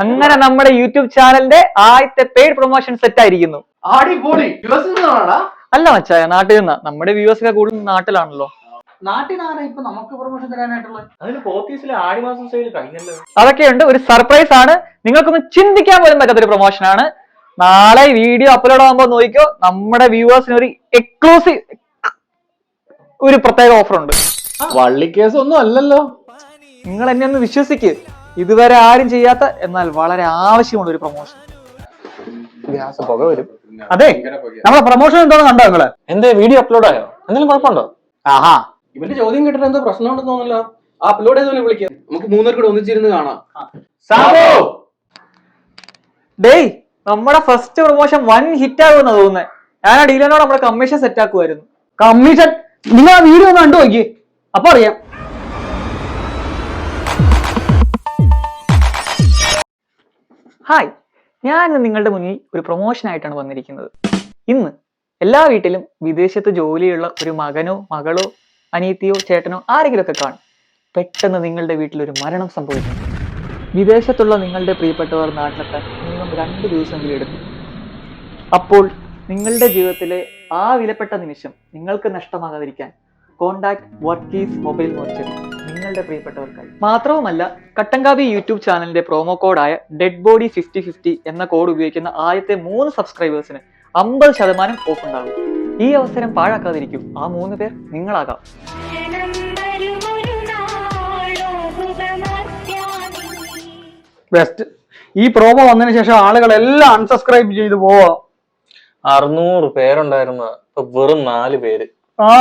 അങ്ങനെ നമ്മുടെ യൂട്യൂബ് ചാനലിന്റെ ആദ്യത്തെ പെയ്ഡ് പ്രൊമോഷൻ സെറ്റ് ആയിരിക്കുന്നു. അല്ല മച്ചായ നാട്ടിൽ നിന്നാ. നമ്മുടെ വ്യൂവേഴ്സ് ഒക്കെ കൂടുതൽ നാട്ടിലാണല്ലോ. നാട്ടിലാണ് ഇപ്പൊ നമുക്ക് പ്രൊമോഷൻ തരാനായിട്ടുള്ളത്? അതിന് പോത്തീസിലെ ആടിമാസം സെയിൽ കഴിഞ്ഞല്ലോ. അതൊക്കെയുണ്ട്. ഒരു സർപ്രൈസ് ആണ്. നിങ്ങൾക്കൊന്ന് ചിന്തിക്കാൻ പോലും പറ്റാത്ത ഒരു പ്രൊമോഷൻ ആണ്. നാളെ വീഡിയോ അപ്ലോഡ് ആകുമ്പോൾ നോക്കിക്കോ നമ്മുടെ വ്യൂവേഴ്സിന് ഒരു എക്സ്ക്ലൂസീവ് ഒരു പ്രത്യേക ഓഫർ ഉണ്ട്. വള്ളിക്കേസ് ഒന്നും അല്ലല്ലോ. നിങ്ങൾ എന്നെ ഒന്ന് വിശ്വസിക്ക്. ഇതുവരെ ആരും ചെയ്യാത്ത എന്നാൽ വളരെ ആവശ്യമുള്ള ഒരു പ്രൊമോഷൻ ഗ്യാസ് പുക വരും. അതെ നമ്മളെ പ്രൊമോഷൻ എന്താണെന്ന് കണ്ടോ നിങ്ങൾ? എന്തേ വീഡിയോ അപ്ലോഡ് ആയോ? എന്തെങ്കിലും കുഴപ്പമുണ്ടോ? ആഹാ. ഇവന്റെ ചോദ്യം കേട്ടിട്ട് എന്തോ പ്രശ്നമുണ്ടെന്ന് തോന്നുന്നില്ല. ആ അപ്ലോഡ് ചെയ്തവനെ വിളിക്കാം. നമുക്ക് മൂന്നേർ കൂടെ ഒന്നിച്ചിരുന്ന് കാണാം. സാബു! ഡേയ് നമ്മുടെ ഫസ്റ്റ് പ്രൊമോഷൻ വൺ ഹിറ്റ് ആകുമെന്ന് തോന്നുന്നത് ഞാൻ ആ ഡീലറിനോട് നമ്മുടെ കമ്മീഷൻ സെറ്റ് ആക്കുമായിരുന്നു കമ്മീഷൻ നിങ്ങൾ ആ വീഡിയോ ഒന്ന് കണ്ടു നോക്കി അപ്പൊ അറിയാം. ഹായ് ഞാൻ ഇന്ന് നിങ്ങളുടെ മുന്നിൽ ഒരു പ്രൊമോഷൻ ആയിട്ടാണ് വന്നിരിക്കുന്നത്. ഇന്ന് എല്ലാ വീട്ടിലും വിദേശത്ത് ജോലിയുള്ള ഒരു മകനോ മകളോ അനിയത്തിയോ ചേട്ടനോ ആരെങ്കിലും ഒക്കെ കാണും. പെട്ടെന്ന് നിങ്ങളുടെ വീട്ടിൽ ഒരു മരണം സംഭവിക്കുന്നു വിദേശത്തുള്ള നിങ്ങളുടെ പ്രിയപ്പെട്ടവർ നാട്ടിലെത്താൻ മിനിമം രണ്ട് ദിവസമെങ്കിലും എടുക്കും. അപ്പോൾ നിങ്ങളുടെ ജീവിതത്തിലെ ആ വിലപ്പെട്ട നിമിഷം നിങ്ങൾക്ക് നഷ്ടമാകാതിരിക്കാൻ കോണ്ടാക്ട് വർക്കീസ് മൊബൈൽ മെർച്ചന്റ് നിങ്ങളുടെ പ്രിയപ്പെട്ടവർക്കായി. മാത്രവുമല്ല കട്ടങ്കാവി യൂട്യൂബ് ചാനലിന്റെ പ്രോമോ കോഡായ ഡെഡ് ബോഡി ഫിഫ്റ്റി ഫിഫ്റ്റി എന്ന കോഡ് ഉപയോഗിക്കുന്ന ആദ്യത്തെ മൂന്ന് സബ്സ്ക്രൈബേഴ്സിന് അമ്പത് ശതമാനം ഓഫ് ഉണ്ടാകും. ഈ അവസരം പാഴാക്കാതിരിക്കും. ആ മൂന്ന് പേർ നിങ്ങളാകാം. ബെസ്റ്റ് ഈ പ്രോമോ വന്നതിന് ശേഷം ആളുകളെല്ലാം അൺസബ്സ്ക്രൈബ് ചെയ്ത് പോവാ. അറുന്നൂറ് പേരുണ്ടായിരുന്ന ഇപ്പൊ വെറും നാല് പേര്. ആ.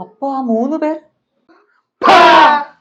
അപ്പൊ ആ മൂന്ന് പേർ Hallelujah.